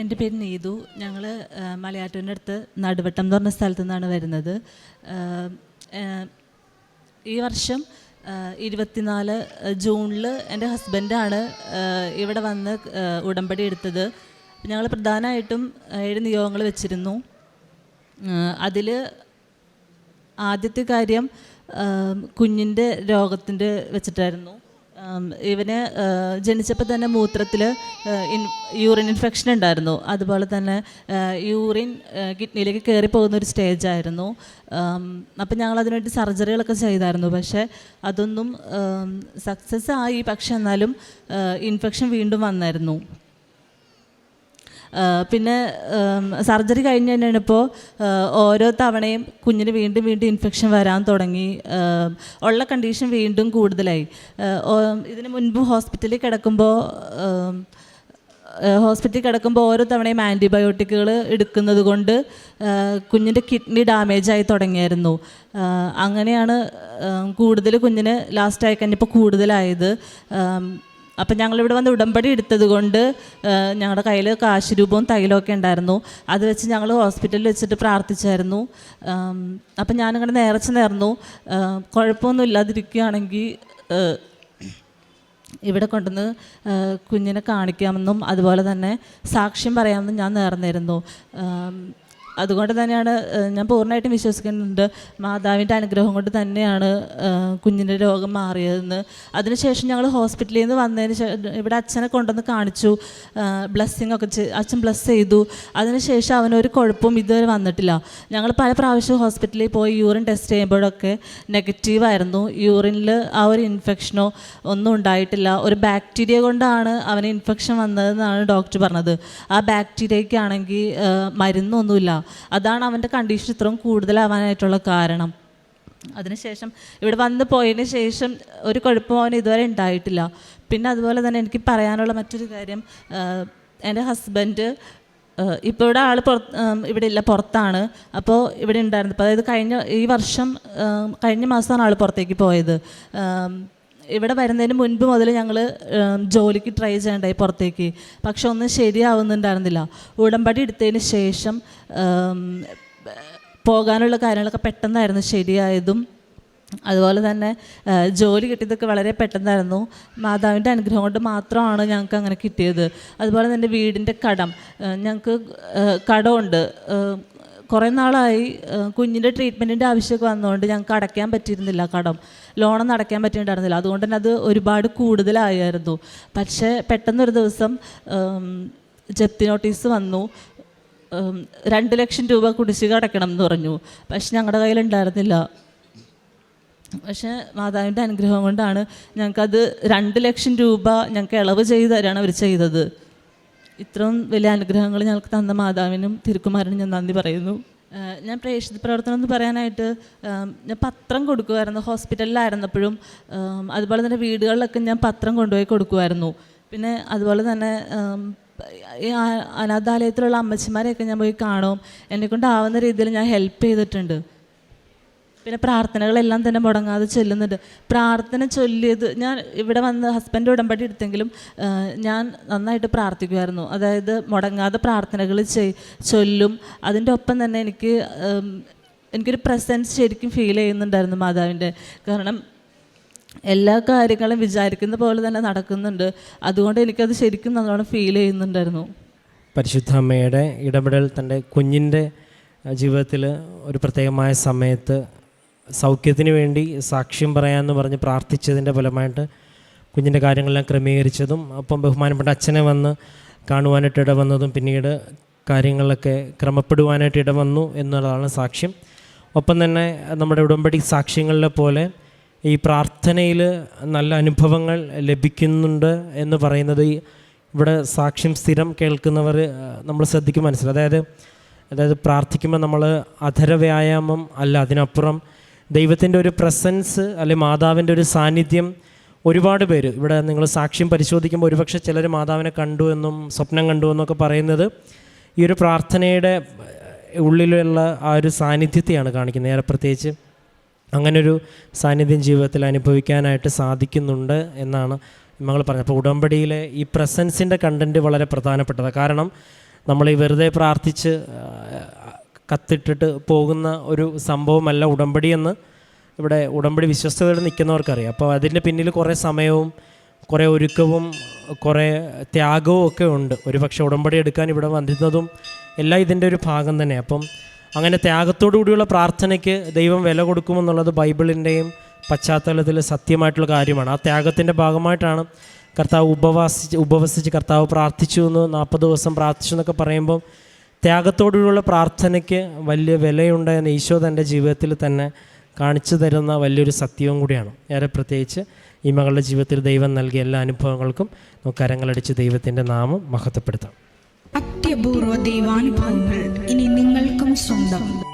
എന്റെ പേര് നീതു. ഞങ്ങൾ മലയാറ്റൂരിന്റെ അടുത്ത് നടുവട്ടം എന്ന് പറഞ്ഞ സ്ഥലത്തു നിന്നാണ് വരുന്നത് ഈ വർഷം ഇരുപത്തിനാല് ജൂണിൽ എന്റെ ഹസ്ബൻഡാണ് ഇവിടെ വന്ന് ഉടമ്പടി എടുത്തത്. ഞങ്ങൾ പ്രധാനമായിട്ടും ഏഴ് നിയോഗങ്ങൾ വെച്ചിരുന്നു. അതിൽ ആദ്യത്തെ കാര്യം കുഞ്ഞിന്റെ രോഗത്തിന്റെ വെച്ചിട്ടായിരുന്നു. ഇവന് ജനിച്ചപ്പോൾ തന്നെ മൂത്രത്തിൽ യൂറിൻ ഇൻഫെക്ഷൻ ഉണ്ടായിരുന്നു. അതുപോലെ തന്നെ യൂറിൻ കിഡ്നിയിലേക്ക് കയറി പോകുന്ന ഒരു സ്റ്റേജ് ആയിരുന്നു. അപ്പം ഞങ്ങൾ അതിനുവേണ്ടി സർജറികളൊക്കെ ചെയ്തായിരുന്നു. പക്ഷേ അതൊന്നും സക്സസ് ആയി. പക്ഷെ എന്നാലും ഇൻഫെക്ഷൻ വീണ്ടും വന്നായിരുന്നു. പിന്നെ സർജറി കഴിഞ്ഞ് തന്നെയാണ് ഇപ്പോൾ ഓരോ തവണയും കുഞ്ഞിന് വീണ്ടും വീണ്ടും ഇൻഫെക്ഷൻ വരാൻ തുടങ്ങി. ഉള്ള കണ്ടീഷൻ വീണ്ടും കൂടുതലായി. ഇതിന് മുൻപ് ഹോസ്പിറ്റലിൽ കിടക്കുമ്പോൾ ഹോസ്പിറ്റലിൽ കിടക്കുമ്പോൾ ഓരോ തവണയും ആന്റിബയോട്ടിക്കുകൾ എടുക്കുന്നത് കൊണ്ട് കുഞ്ഞിന്റെ കിഡ്നി ഡാമേജ് ആയി തുടങ്ങിയായിരുന്നു. അങ്ങനെയാണ് കൂടുതൽ കുഞ്ഞിന് ലാസ്റ്റ് ആയി കഴിഞ്ഞപ്പോൾ കൂടുതലായത്. അപ്പം ഞങ്ങളിവിടെ വന്ന് ഉടമ്പടി എടുത്തത് കൊണ്ട് ഞങ്ങളുടെ കയ്യിൽ കാശ് രൂപവും തൈലമൊക്കെ ഉണ്ടായിരുന്നു. അത് വെച്ച് ഞങ്ങൾ ഹോസ്പിറ്റലിൽ വെച്ചിട്ട് പ്രാർത്ഥിച്ചായിരുന്നു. അപ്പം ഞാനിങ്ങനെ നേർച്ച നേർന്നു. കുഴപ്പമൊന്നും ഇല്ലാതിരിക്കുകയാണെങ്കിൽ ഇവിടെ കൊണ്ടുവന്ന് കുഞ്ഞിനെ കാണിക്കാമെന്നും അതുപോലെ തന്നെ സാക്ഷ്യം പറയാമെന്നും ഞാൻ നേർന്നിരുന്നു. അതുകൊണ്ട് തന്നെയാണ് ഞാൻ പൂർണമായിട്ടും വിശ്വസിക്കുന്നുണ്ട്. മാതാവിന്റെ അനുഗ്രഹം കൊണ്ട് തന്നെയാണ് കുഞ്ഞിന്റെ രോഗം മാറിയതെന്ന്. അതിനുശേഷം ഞങ്ങൾ ഹോസ്പിറ്റലിൽ നിന്ന് വന്നതിന് ശേഷം ഇവിടെ അച്ഛനെ കൊണ്ടുവന്ന് കാണിച്ചു. ബ്ലെസ്സിങ് ഒക്കെ അച്ഛൻ ബ്ലസ് ചെയ്തു. അതിനുശേഷം അവനൊരു കുഴപ്പവും ഇതുവരെ വന്നിട്ടില്ല. ഞങ്ങൾ പല പ്രാവശ്യം ഹോസ്പിറ്റലിൽ പോയി യൂറിൻ ടെസ്റ്റ് ചെയ്യുമ്പോഴൊക്കെ നെഗറ്റീവായിരുന്നു യൂറിനിൽ ആ ഒരു ഇൻഫെക്ഷനോ ഒന്നും ഉണ്ടായിട്ടില്ല. ഒരു ബാക്ടീരിയ കൊണ്ടാണ് അവന് ഇൻഫെക്ഷൻ വന്നതെന്നാണ് ഡോക്ടർ പറഞ്ഞത്. ആ ബാക്ടീരിയയ്ക്കാണെങ്കിൽ മരുന്നൊന്നുമില്ല. അതാണ് അവന്റെ കണ്ടീഷൻ ഇത്രയും കൂടുതലാവാനായിട്ടുള്ള കാരണം. അതിനുശേഷം ഇവിടെ വന്ന് പോയതിന് ശേഷം ഒരു കുഴപ്പം അവന് ഇതുവരെ ഉണ്ടായിട്ടില്ല. പിന്നെ അതുപോലെ തന്നെ എനിക്ക് പറയാനുള്ള മറ്റൊരു കാര്യം എന്റെ ഹസ്ബൻഡ് ഇപ്പോൾ ഇവിടെ ആൾ പുറത്ത് ഇവിടെ ഇല്ല പുറത്താണ്. അപ്പോൾ ഇവിടെ ഉണ്ടായിരുന്നു. അപ്പോൾ അതായത് കഴിഞ്ഞ ഈ വർഷം കഴിഞ്ഞ മാസമാണ് ആൾ പുറത്തേക്ക് പോയത്. ഇവിടെ വരുന്നതിന് മുൻപ് മുതൽ ഞങ്ങൾ ജോലിക്ക് ട്രൈ ചെയ്യണ്ടായി പുറത്തേക്ക്. പക്ഷെ ഒന്നും ശരിയാവുന്നുണ്ടായിരുന്നില്ല. ഉടമ്പടി എടുത്തതിന് ശേഷം പോകാനുള്ള കാര്യങ്ങളൊക്കെ പെട്ടെന്നായിരുന്നു ശരിയായതും. അതുപോലെ തന്നെ ജോലി കിട്ടിയതൊക്കെ വളരെ പെട്ടെന്നായിരുന്നു. മാതാവിന്റെ അനുഗ്രഹം കൊണ്ട് മാത്രമാണ് ഞങ്ങൾക്ക് അങ്ങനെ കിട്ടിയത്. അതുപോലെ തന്നെ വീടിന്റെ കടം. ഞങ്ങൾക്ക് കടമുണ്ട്. കുറേ നാളായി കുഞ്ഞിന്റെ ട്രീറ്റ്മെന്റിന്റെ ആവശ്യമൊക്കെ വന്നതുകൊണ്ട് ഞങ്ങൾക്ക് അടയ്ക്കാൻ പറ്റിയിരുന്നില്ല കടം. ലോണൊന്നും അടയ്ക്കാൻ പറ്റിയിട്ടുണ്ടായിരുന്നില്ല. അതുകൊണ്ട് തന്നെ അത് ഒരുപാട് കൂടുതലായിരുന്നു പക്ഷേ പെട്ടെന്നൊരു ദിവസം ജപ്തി നോട്ടീസ് വന്നു. രണ്ട് ലക്ഷം രൂപ കുടിശ്ശിക അടയ്ക്കണം എന്ന് പറഞ്ഞു. പക്ഷെ ഞങ്ങളുടെ കയ്യിലുണ്ടായിരുന്നില്ല. പക്ഷേ മാതാവിന്റെ അനുഗ്രഹം കൊണ്ടാണ് ഞങ്ങൾക്കത് രണ്ട് ലക്ഷം രൂപ ഞങ്ങൾക്ക് ഇളവ് ചെയ്ത് തരാണ് അവർ ചെയ്തത്. ഇത്രയും വലിയ അനുഗ്രഹങ്ങൾ ഞങ്ങൾക്ക് തന്ന മാതാവിനും തിരുക്കുമാരനും ഞാൻ നന്ദി പറയുന്നു. ഞാൻ പ്രേക്ഷിത പ്രവർത്തനം എന്ന് പറയാനായിട്ട് ഞാൻ പത്രം കൊടുക്കുമായിരുന്നു ഹോസ്പിറ്റലിലായിരുന്നപ്പോഴും അതുപോലെ തന്നെ വീടുകളിലൊക്കെ ഞാൻ പത്രം കൊണ്ടുപോയി കൊടുക്കുമായിരുന്നു പിന്നെ അതുപോലെ തന്നെ ഈ അനാഥാലയത്തിലുള്ള അമ്മച്ചിമാരെയൊക്കെ ഞാൻ പോയി കാണും. എന്നെക്കൊണ്ടാവുന്ന രീതിയിൽ ഞാൻ ഹെൽപ്പ് ചെയ്തിട്ടുണ്ട്. പിന്നെ പ്രാർത്ഥനകളെല്ലാം തന്നെ മുടങ്ങാതെ ചൊല്ലുന്നുണ്ട്. പ്രാർത്ഥന ചൊല്ലിയത് ഞാൻ ഇവിടെ വന്ന് ഹസ്ബൻഡ് ഉടമ്പടി എടുത്തെങ്കിലും ഞാൻ നന്നായിട്ട് പ്രാർത്ഥിക്കുമായിരുന്നു. അതായത് മുടങ്ങാതെ പ്രാർത്ഥനകൾ ചൊല്ലും. അതിന്റെ ഒപ്പം തന്നെ എനിക്ക് എനിക്കൊരു പ്രസൻസ് ശരിക്കും ഫീൽ ചെയ്യുന്നുണ്ടായിരുന്നു മാതാവിന്റെ. കാരണം എല്ലാ കാര്യങ്ങളും വിചാരിക്കുന്ന പോലെ തന്നെ നടക്കുന്നുണ്ട്. അതുകൊണ്ട് എനിക്കത് ശരിക്കും നല്ലോണം ഫീൽ ചെയ്യുന്നുണ്ടായിരുന്നു. പരിശുദ്ധ അമ്മയുടെ ഇടപെടൽ തന്റെ കുഞ്ഞിന്റെ ജീവിതത്തിൽ ഒരു പ്രത്യേകമായ സമയത്ത് സൗഖ്യത്തിന് വേണ്ടി സാക്ഷ്യം പറയാമെന്ന് പറഞ്ഞ് പ്രാർത്ഥിച്ചതിന്റെ ഫലമായിട്ട് കുഞ്ഞിന്റെ കാര്യങ്ങളെല്ലാം ക്രമീകരിച്ചതും അപ്പം ബഹുമാനപ്പെട്ട അച്ഛനെ വന്ന് കാണുവാനായിട്ട് ഇടവന്നതും പിന്നീട് കാര്യങ്ങളിലൊക്കെ ക്രമപ്പെടുവാനായിട്ട് ഇടവന്നു എന്നുള്ളതാണ് സാക്ഷ്യം. ഒപ്പം തന്നെ നമ്മുടെ ഉടമ്പടി സാക്ഷ്യങ്ങളിലെ പോലെ ഈ പ്രാർത്ഥനയിൽ നല്ല അനുഭവങ്ങൾ ലഭിക്കുന്നുണ്ട് എന്ന് പറയുന്നത് ഇവിടെ സാക്ഷ്യം സ്ഥിരം കേൾക്കുന്നവർ നമ്മൾ ശ്രദ്ധിക്കും മനസ്സിലായി. അതായത് അതായത് പ്രാർത്ഥിക്കുമ്പോൾ നമ്മൾ അധര വ്യായാമം അല്ല അതിനപ്പുറം ദൈവത്തിന്റെ ഒരു പ്രസൻസ് അല്ലെ മാതാവിന്റെ ഒരു സാന്നിധ്യം ഒരുപാട് പേര് ഇവിടെ നിങ്ങൾ സാക്ഷ്യം പരിശോധിക്കുമ്പോൾ ഒരുപക്ഷെ ചിലർ മാതാവിനെ കണ്ടു എന്നും സ്വപ്നം കണ്ടു എന്നൊക്കെ പറയുന്നത് ഈ ഒരു പ്രാർത്ഥനയുടെ ഉള്ളിലുള്ള ആ ഒരു സാന്നിധ്യത്തെയാണ് കാണിക്കുന്നത്. ഏറെ പ്രത്യേകിച്ച് അങ്ങനൊരു സാന്നിധ്യം ജീവിതത്തിൽ അനുഭവിക്കാനായിട്ട് സാധിക്കുന്നുണ്ട് എന്നാണ് മകൾ പറഞ്ഞത്. അപ്പോൾ ഉടമ്പടിയിലെ ഈ പ്രസൻസിന്റെ കണ്ടന്റ് വളരെ പ്രധാനപ്പെട്ടതാണ്. കാരണം നമ്മൾ ഈ വെറുതെ പ്രാർത്ഥിച്ച് കത്തിട്ടിട്ട് പോകുന്ന ഒരു സംഭവമല്ല ഉടമ്പടി എന്ന് ഇവിടെ ഉടമ്പടി വിശ്വസ്തയോടെ നിൽക്കുന്നവർക്കറിയാം. അപ്പോൾ അതിന്റെ പിന്നിൽ കുറേ സമയവും കുറേ ഒരുക്കവും കുറേ ത്യാഗവും ഒക്കെ ഉണ്ട്. ഒരു പക്ഷേ ഉടമ്പടി എടുക്കാൻ ഇവിടെ വന്നിരുന്നതും എല്ലാം ഇതിന്റെ ഒരു ഭാഗം തന്നെ. അപ്പം അങ്ങനെ ത്യാഗത്തോടു കൂടിയുള്ള പ്രാർത്ഥനയ്ക്ക് ദൈവം വില കൊടുക്കുമെന്നുള്ളത് ബൈബിളിന്റെയും പശ്ചാത്തലത്തിൽ സത്യമായിട്ടുള്ള കാര്യമാണ്. ആ ത്യാഗത്തിന്റെ ഭാഗമായിട്ടാണ് കർത്താവ് ഉപവാസിച്ച് ഉപവസിച്ച് കർത്താവ് പ്രാർത്ഥിച്ചു എന്ന് നാൽപ്പത് ദിവസം പ്രാർത്ഥിച്ചു എന്നൊക്കെ പറയുമ്പോൾ ത്യാഗത്തോടുള്ള പ്രാർത്ഥനയ്ക്ക് വലിയ വിലയുണ്ട് എന്ന് ഈശോ തന്റെ ജീവിതത്തിൽ തന്നെ കാണിച്ചു തരുന്ന വലിയൊരു സത്യവും കൂടിയാണ്. ഏറെ പ്രത്യേകിച്ച് ഈ മകളുടെ ജീവിതത്തിൽ ദൈവം നൽകിയ എല്ലാ അനുഭവങ്ങൾക്കും നമുക്ക് കരങ്ങളടിച്ച് ദൈവത്തിന്റെ നാമം മഹത്വപ്പെടുത്താം. അത്യപൂർവ ദൈവാനുഭവങ്ങൾ ഇനി നിങ്ങൾക്കും സ്വന്തം.